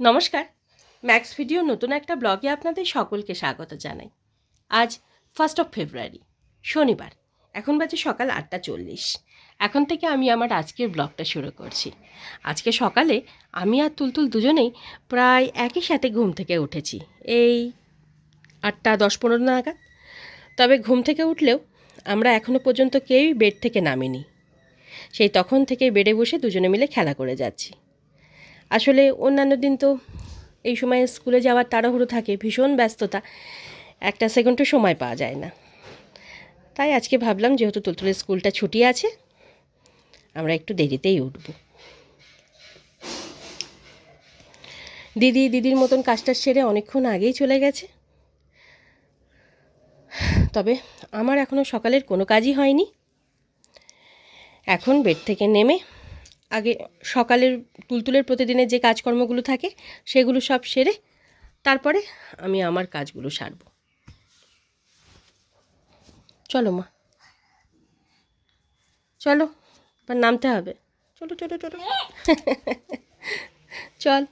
নমস্কার। Max video নতুন একটা ব্লগে আপনাদের সকলকে স্বাগত জানাই। আজ ফার্স্ট অফ ফেব্রুয়ারি শনিবার, এখন বাজে সকাল আটটা চল্লিশ। এখন থেকে আমি আমার আজকের ব্লগটা শুরু করছি। আজকে সকালে আমি আর তুলতুল দুজনেই প্রায় একই সাথে ঘুম থেকে উঠেছি। এই আটটা দশ পনেরো নাগাদ। তবে ঘুম থেকে উঠলেও আমরা এখনও পর্যন্ত কেউই বেড থেকে নামিনি। সেই তখন থেকে বেডে বসে দুজনে মিলে খেলা করে যাচ্ছি। আসলে অন্যান্য দিন তো এই সময় স্কুলে যাওয়ার তাড়াহুড়ো থাকে, ভীষণ ব্যস্ততা। একটা সেকেন্ডও সময় পাওয়া যায় না। তাই আজকে ভাবলাম যেহেতু তুলতুলের স্কুলটা ছুটি আছে, আমরা একটু দেরিতেই উঠব। দিদি, দিদির মতন কাজটা সেরে অনেকক্ষণ আগেই চলে গেছে। তবে আমার এখনও সকালের কোনো কাজই হয়নি। এখন বেড থেকে নেমে আগে সকালের তুলতুলের প্রতিদিনের যে কাজকর্মগুলো থাকে, সেগুলো সব সেরে তারপরে আমি আমার কাজগুলো সারব। চলো মা। চলো, এবার নামতে হবে। চলো চলো চলো। চল।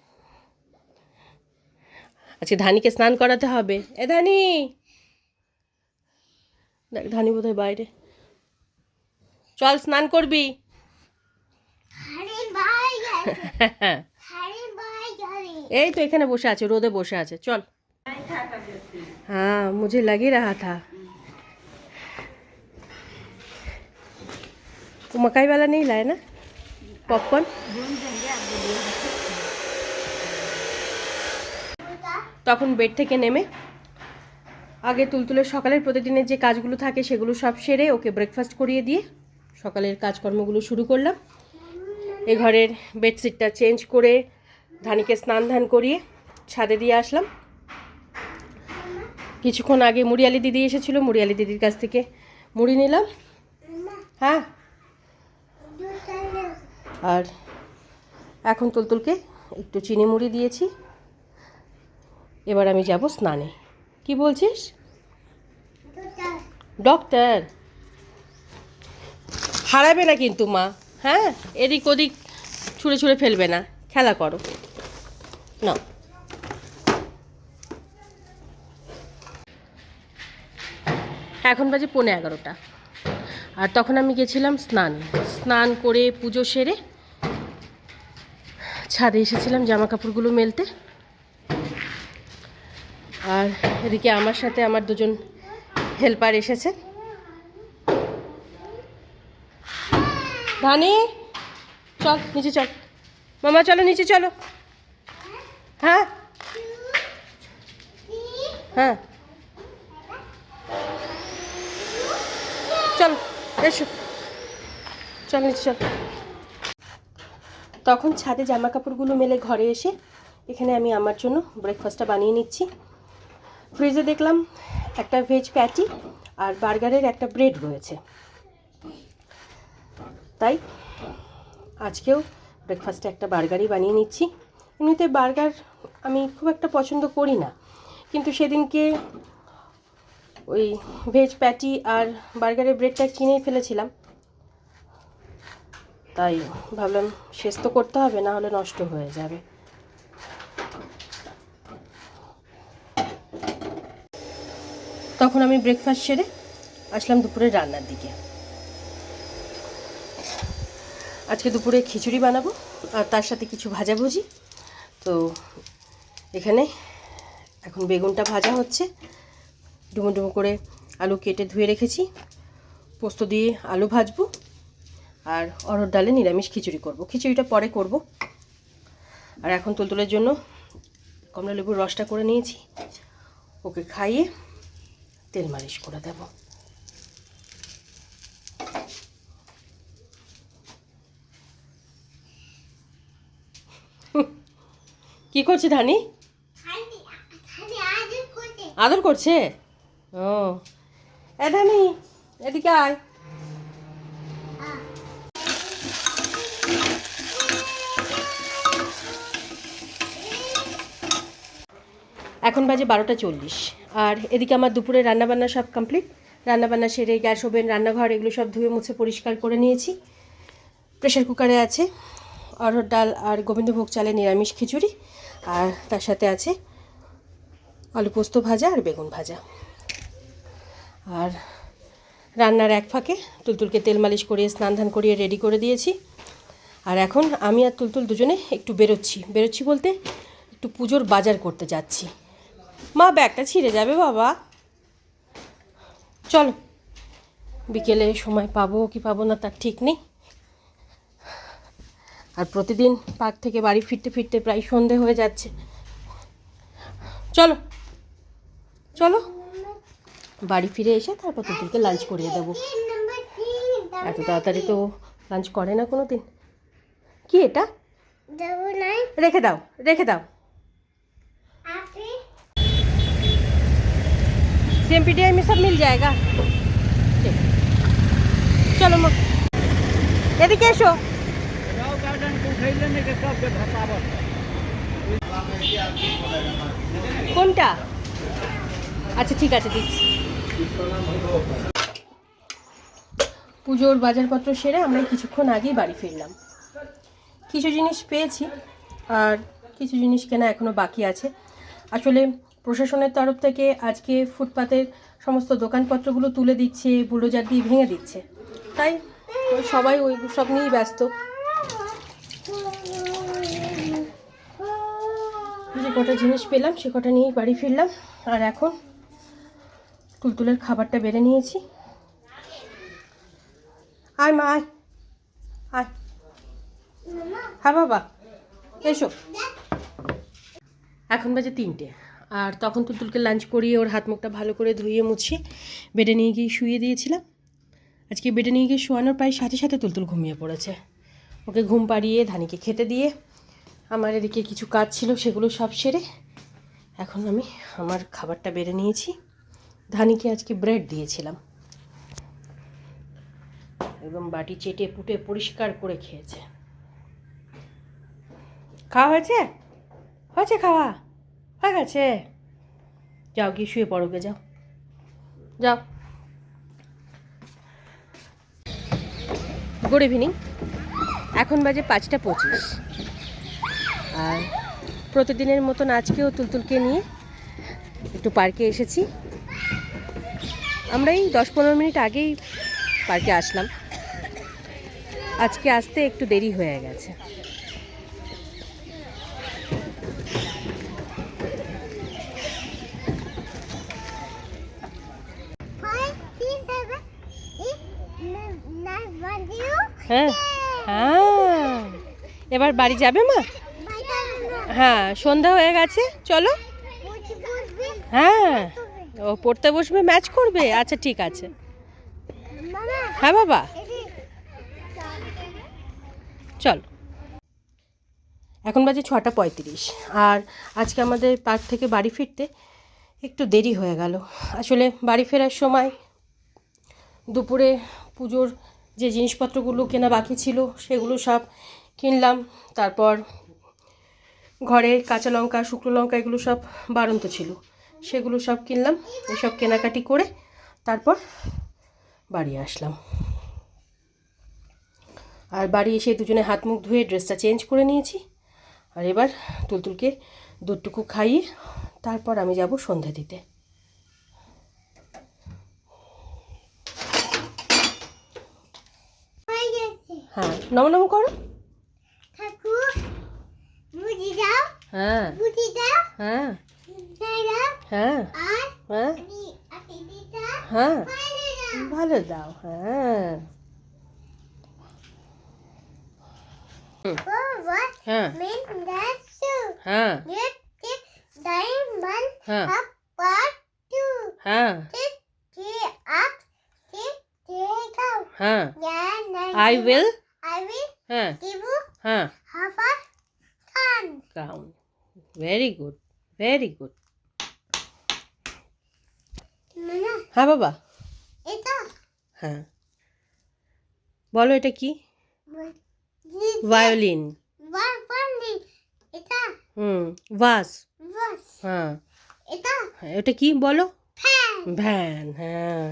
আজকে ধানিকে স্নান করাতে হবে। এ ধানি! দেখ, ধানি বোধহয় বাইরে। চল, স্নান করবি আরে ভাই আরে ভাই আরে এই তো এখানে বসে আছে রোদে বসে আছে চল हाँ मुझे लग ही रहा था वो मकाई वाला नहीं लाया ना पॉपकॉर्न তখন বেড থেকে নেমে আগে তুলতুলের সকালের প্রতিদিনের যে কাজগুলো থাকে সেগুলো সব সেরে ওকে ব্রেকফাস্ট করিয়ে দিয়ে সকালের কাজকর্মগুলো শুরু করলাম এই ঘরের বেডশিটটা চেঞ্জ করে ধানিকে স্নান ধান করিয়ে ছাদে দিয়ে আসলাম। কিছুক্ষণ আগে মুড়িয়ালি দিদি এসেছিল মুড়িয়ালি দিদির কাছ থেকে মুড়ি নিলাম। হ্যাঁ। আর এখন তুলতুলকে একটু চিনি মুড়ি দিয়েছি। এবার আমি যাব স্নানে। কি বলছিস? ডক্টর। হারাবে না কিন্তু মা। হ্যাঁ? এদিক ওদিক ছুঁড়ে ছুঁড়ে ফেলবে না। খেলা করো। না এখন বাজে পৌনে এগারোটা। আর তখন আমি গেছিলাম স্নান। স্নান করে পুজো সেরে ছাদে এসেছিলাম জামা কাপড়গুলো মেলতে। আর এদিকে আমার সাথে আমার দুজন হেল্পার এসেছে। ধানি, চল, নিচে চল। মামা, চলো, নিচে চলো। হ্যাঁ? হ্যাঁ। চল, এসো। চল, নিচে চল। তখন ছাদে জামা কাপড়গুলো মেলে ঘরে এসে এখানে আমি আমার জন্য ব্রেকফাস্টটা বানিয়ে নিচ্ছি। ফ্রিজে দেখলাম একটা ভেজ প্যাটি আর বার্গারের একটা ব্রেড রয়েছে। তাই আজকেও ব্রেকফাস্টে একটা বার্গারই বানিয়ে নিচ্ছি। এমনিতে বার্গার আমি খুব একটা পছন্দ করি না। কিন্তু সেদিনকে ওই ভেজ প্যাটি আর বার্গারের ব্রেডটা কিনেই ফেলেছিলাম। তাই ভাবলাম শেষ তো করতে হবে, না হলে নষ্ট হয়ে যাবে। তখন আমি ব্রেকফাস্ট সেরে আসলাম দুপুরে রান্নার দিকে। আজকে দুপুরে খিচুড়ি বানাবো, আর তার সাথে কিছু ভাজাভুজি। তো এখানে এখন বেগুনটা ভাজা হচ্ছে। ডুমো ডুমো করে আলু কেটে ধুয়ে রেখেছি। পোস্ত দিয়ে আলু ভাজবো, আর অরহর ডালে নিরামিষ খিচুড়ি করব। খিচুড়িটা পরে করব। আর এখন তুলতুলের জন্য কমলা লেবুর রসটা করে নিয়েছি। ওকে খাইয়ে তেল মালিশ করে দেবো। কি করছে ধানি? আদর করছে? ও। এ ধানি, এদিকে আয়। এখন বাজে বারোটা চল্লিশ। আর এদিকে আমার দুপুরে রান্নাবান্না সব কমপ্লিট রান্নাবান্না সেরে গ্যাস ওভেন, রান্নাঘর, এগুলো সব ধুয়ে মুছে পরিষ্কার করে নিয়েছি। প্রেশার কুকারে আছে। অরহর ডাল আর গোবিন্দভোগ চালে নিরামিষ খিচুড়ি। আর তার সাথে আছে আলু পোস্ত ভাজা আর বেগুন ভাজা। আর রান্নার এক ফাঁকে তুলতুলকে তেল মালিশ করিয়ে, স্নান ধান করিয়ে রেডি করে দিয়েছি। আর এখন আমি আর তুলতুল দুজনে একটু বেরোচ্ছি। বেরোচ্ছি বলতে একটু পুজোর বাজার করতে যাচ্ছি। মা, ব্যাগটা ছিঁড়ে যাবে বাবা। চলো, বিকেলে সময় পাবো কি পাবো না তার ঠিক নেই। আর প্রতিদিন পার্ক থেকে বাড়ি ফিরতে ফিরতে প্রায় সন্ধে হয়ে যাচ্ছে চলো চলো বাড়ি ফিরে এসে তারপর তুতুলকে লাঞ্চ করিয়ে দেবো নাম্বার থ্রি এত তাড়াতাড়ি তো লাঞ্চ করে না কোনো দিন কি এটা ডাবল নাইন রেখে দাও রেখে দাও আপনি सीएमपीडीआई में सब मिल जाएगा ठीक चलो माँ এদিকে এসো কোনটা? আচ্ছা ঠিক আছে, দিচ্ছি। পুজোর বাজারপত্র সেরে আমরা কিছুক্ষণ আগেই বাড়ি ফিরলাম। কিছু জিনিস পেয়েছি, আর কিছু জিনিস কেনা এখনও বাকি আছে। আসলে প্রশাসনের তরফ থেকে আজকে ফুটপাতের সমস্ত দোকানপত্রগুলো তুলে দিচ্ছে বুলডোজার দিয়ে ভেঙে দিচ্ছে। তাই সবাই ওই সব নিয়েই ব্যস্ত। যে কটা জিনিস পেলাম, সে কটা নিয়েই বাড়ি ফিরলাম। আর এখন তুলতুলের খাবারটা বেড়ে নিয়েছি। আয় মা, আয়। আয়। হ্যাঁ বাবা, এসো। এখন বাজে তিনটে। আর তখন তুলতুলকে লাঞ্চ করিয়ে ওর হাত মুখটা ভালো করে ধুয়ে মুছে বেডে নিয়ে গিয়ে শুয়ে দিয়েছিলাম। আজকে বেডে নিয়ে গিয়ে শোয়ানোর প্রায় সাথে সাথে তুলতুল ঘুমিয়ে পড়েছে। ওকে ঘুম পাড়িয়ে ধানিকে খেতে দিয়ে আমার এদিকে কিছু কাজ ছিল, সেগুলো সব সেরে এখন আমি আমার খাবারটা বেড়ে নিয়েছি। ধানিকে আজকে ব্রেড দিয়েছিলাম। একদম বাটি চেটে পুটে পরিষ্কার করে খেয়েছে। খাওয়া হয়েছে? হয়েছে খাওয়া? হয়ে গেছে। যাও, গিয়ে শুয়ে পড়োগে যাও। যাও। গুড ইভিনিং এখন বাজে পাঁচটা পঁচিশ। আর প্রতিদিনের মতন আজকেও তুলতুলকে নিয়ে একটু পার্কে এসেছি। আমরা এই দশ পনেরো মিনিট আগেই পার্কে আসলাম। আজকে আসতে একটু দেরি হয়ে গেছে। হ্যাঁ হ্যাঁ। এবার বাড়ি যাবে মা? হ্যাঁ সন্ধ্যা হয়ে গেছে, চলো। হ্যাঁ ও পড়তে বসবে ম্যাচ করবে? আচ্ছা ঠিক আছে। হ্যাঁ বাবা। চল। এখন বাজে ছটা পঁয়ত্রিশ, আর আজকে আমাদের পার্ক থেকে বাড়ি ফিরতে একটু দেরি হয়ে গেল। আসলে বাড়ি ফেরার সময় দুপুরে পুজোর যে জিনিসপত্রগুলো কেনা বাকি ছিল, সেগুলো সব কিনলাম। তারপর ঘরে কাঁচা লঙ্কা শুকনো লঙ্কা এগুলো সব বাড়ন্ত ছিল। সেগুলো সব কিনলাম এসব কেনাকাটি করে তারপর বাড়ি আসলাম। আর বাড়ি এসে দুজনে হাত মুখ ধুয়ে ড্রেসটা চেঞ্জ করে নিয়েছি। আর এবার তুলতুলকে দুধটুকু খাইয়ে তারপর আমি যাব সন্ধ্যা দিতে। হ্যাঁ নম নম করো। হ্যাঁ বুঝি দাও হ্যাঁ দাদা হ্যাঁ আর হ্যাঁ আমি আপনি দিদা হ্যাঁ বাইরে দাও ভালো দাও হ্যাঁ বাবা হ্যাঁ মেন দাসু হ্যাঁ Get it diamond হ্যাঁ up part two. হ্যাঁ Tip it up. Tip it out. হ্যাঁ Yeah, nine. I will I will হ্যাঁ give you হ্যাঁ কাউন। Very good very good Mama, হ্যাঁ বাবা। এটা? হ্যাঁ। বলো এটা কি? ভায়োলিন. এটা? হুম ভাস. হ্যাঁ। এটা? হ্যাঁ, এটা কি বলো. ভ্যান হ্যাঁ.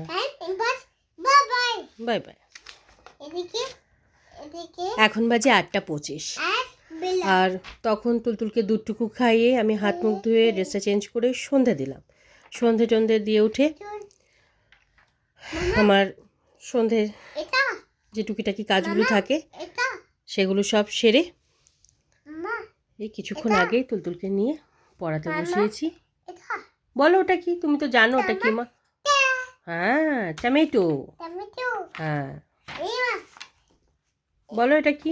Bye bye. এখন বাজে আটটা পঁচিশ। আর তখন তুলতুলকে দুধটুকু খাইয়ে আমি হাত মুখ ধুয়ে ড্রেসটা চেঞ্জ করে সন্ধে দিলাম। সন্ধে টন্ধে দিয়ে উঠে আমার সন্ধে যে টুকিটাকি কাজগুলো থাকে সেগুলো সব সেরে এই কিছুক্ষণ আগেই তুলতুলকে নিয়ে পড়াতে বসিয়েছি। বলো ওটা কি? তুমি তো জানো ওটা কি মা? হ্যাঁ টমেটো হ্যাঁ। বলো এটা কি?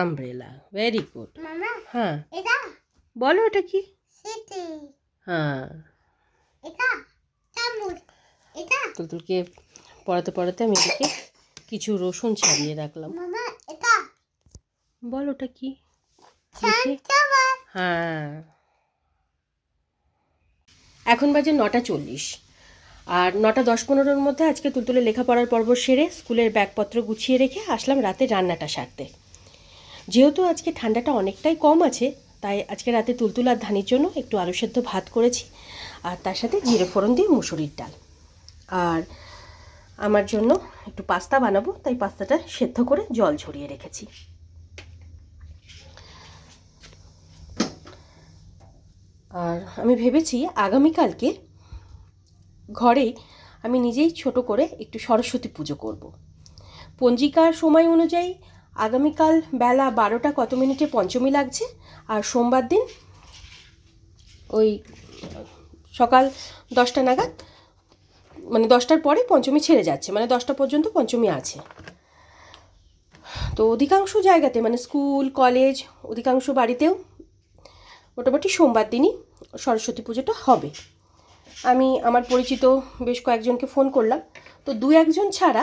আমব্রেলা ভেরি গুড হ্যাঁ বলো এটা কি? হ্যাঁ তুলতুলকে পড়াতে পড়াতে আমি এদিকে কিছু রসুন ছাড়িয়ে রাখলাম। বল ওটা কি? হ্যাঁ এখন বাজে নটা চল্লিশ। আর নটা দশ পনেরোর মধ্যে আজকে তুলতুলে লেখাপড়ার পর্ব সেরে স্কুলের ব্যাগপত্র গুছিয়ে রেখে আসলাম রাতে রান্নাটা সারতে। যেহেতু আজকে ঠান্ডাটা অনেকটাই কম আছে, তাই আজকে রাতে তুলতুল আর ধানির জন্য একটু আলু সেদ্ধ ভাত করেছি। আর তার সাথে জিরে ফোড়ন দিয়ে মুসুরির ডাল। আর আমার জন্য একটু পাস্তা বানাবো, তাই পাস্তাটা সেদ্ধ করে জল ঝরিয়ে রেখেছি। আর আমি ভেবেছি আগামীকালকে ঘরে আমি নিজেই ছোট করে একটু সরস্বতী পুজো করব। পঞ্জিকার সময় অনুযায়ী আগামীকাল বেলা বারোটা কত মিনিটে পঞ্চমী লাগছে? আর সোমবার দিন ওই সকাল দশটা নাগাদ মানে দশটার পরে পঞ্চমী ছেড়ে যাচ্ছে মানে দশটা পর্যন্ত পঞ্চমী আছে। তো অধিকাংশ জায়গাতে মানে স্কুল, কলেজ, অধিকাংশ বাড়িতেও মোটামুটি সোমবার দিনই সরস্বতী পুজোটা হবে। আমি আমার পরিচিত বেশ কয়েকজনকে ফোন করলাম। তো দু একজন ছাড়া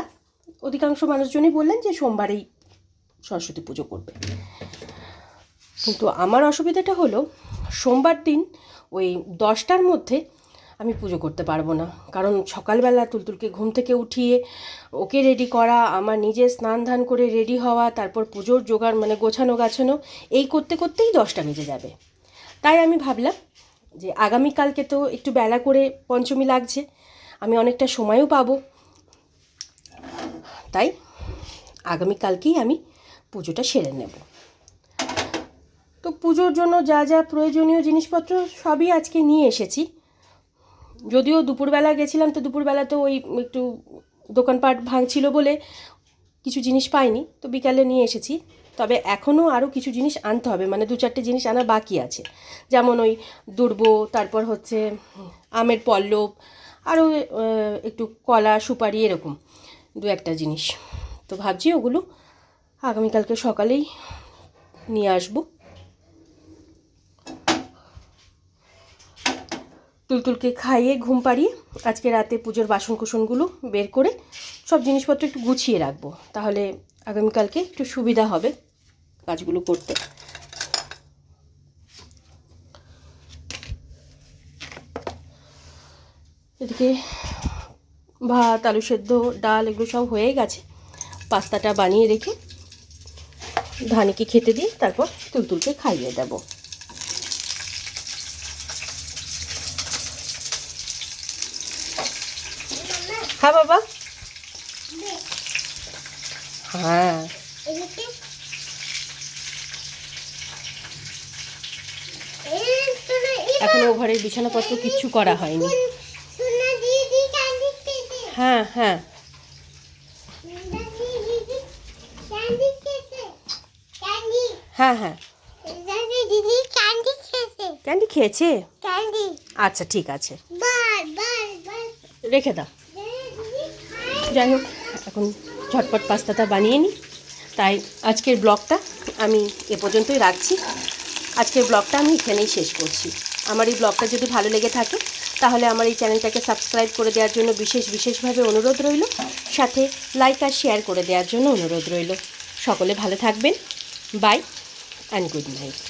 অধিকাংশ মানুষজনই বললেন যে সোমবারেই সরস্বতী পুজো করবে। কিন্তু আমার অসুবিধাটা হলো, সোমবার দিন ওই দশটার মধ্যে আমি পুজো করতে পারব না। কারণ সকালবেলা তুলতুলকে ঘুম থেকে উঠিয়ে ওকে রেডি করা, আমার নিজে স্নান ধান করে রেডি হওয়া, তারপর পুজোর জোগাড় মানে গোছানো গাছানো, এই করতে করতেই দশটা বেজে যাবে। তাই আমি ভাবলাম যে আগামীকালকে তো একটু বেলা করে পঞ্চমী লাগছে, আমি অনেকটা সময়ও পাবো। তাই আগামীকালকেই আমি পুজোটা সেরে নেব। তো পুজোর জন্য যা যা প্রয়োজনীয় জিনিসপত্র সবই আজকে নিয়ে এসেছি। যদিও দুপুরবেলা গেছিলাম, তো দুপুরবেলা তো ওই একটু দোকানপাট ভাঙছিল বলে কিছু জিনিস পাইনি, তো বিকালে নিয়ে এসেছি। তবে এখনও আরও কিছু জিনিস আনতে হবে মানে দু চারটে জিনিস আনা বাকি আছে। যেমন ওই দুর্ব, তারপর হচ্ছে আমের পল্লব, আরও একটু কলা, সুপারি এরকম, দু একটা জিনিস। তো ভাবছি ওগুলো আগামীকালকে সকালেই নিয়ে আসব। তুলতুলকে খাইয়ে ঘুম পাড়িয়ে আজকে রাতে পুজোর বাসন কুসনগুলো বের করে সব জিনিসপত্র একটু গুছিয়ে রাখব। তাহলে আগামীকালকে একটু সুবিধা হবে কাজগুলো করতে। এদিকে ভাত, আলু সেদ্ধ, ডাল এগুলো সব হয়ে গেছে। পাস্তাটা বানিয়ে রেখে ধানিকে খেতে দিয়ে তারপর তুলতুলকে খাইয়ে দেবো। হ্যাঁ বাবা? হ্যাঁ। এখনও ঘরের বিছানাপত্র কিচ্ছু করা হয়নি। হ্যাঁ হ্যাঁ দাদি দিদি ক্যান্ডি খেতে ক্যান্ডি হ্যাঁ হ্যাঁ। দাদি ক্যান্ডি খেয়েছে। ক্যান্ডি আচ্ছা ঠিক আছে। রেখে দাও। যাই হোক এখন ঝটপট পাস্তাটা বানিয়ে নিই তাই আজকের ব্লগটা আমি এ পর্যন্তই রাখছি। আজকের ব্লগটা আমি এখানেই শেষ করছি। আমার এই ব্লগটা যদি ভালো লেগে থাকে তাহলে আমার এই চ্যানেলটাকে সাবস্ক্রাইব করে দেওয়ার জন্য বিশেষ বিশেষভাবে অনুরোধ রইল। সাথে লাইক আর শেয়ার করে দেওয়ার জন্য অনুরোধ রইল। সকলে ভালো থাকবেন। Bye and good night.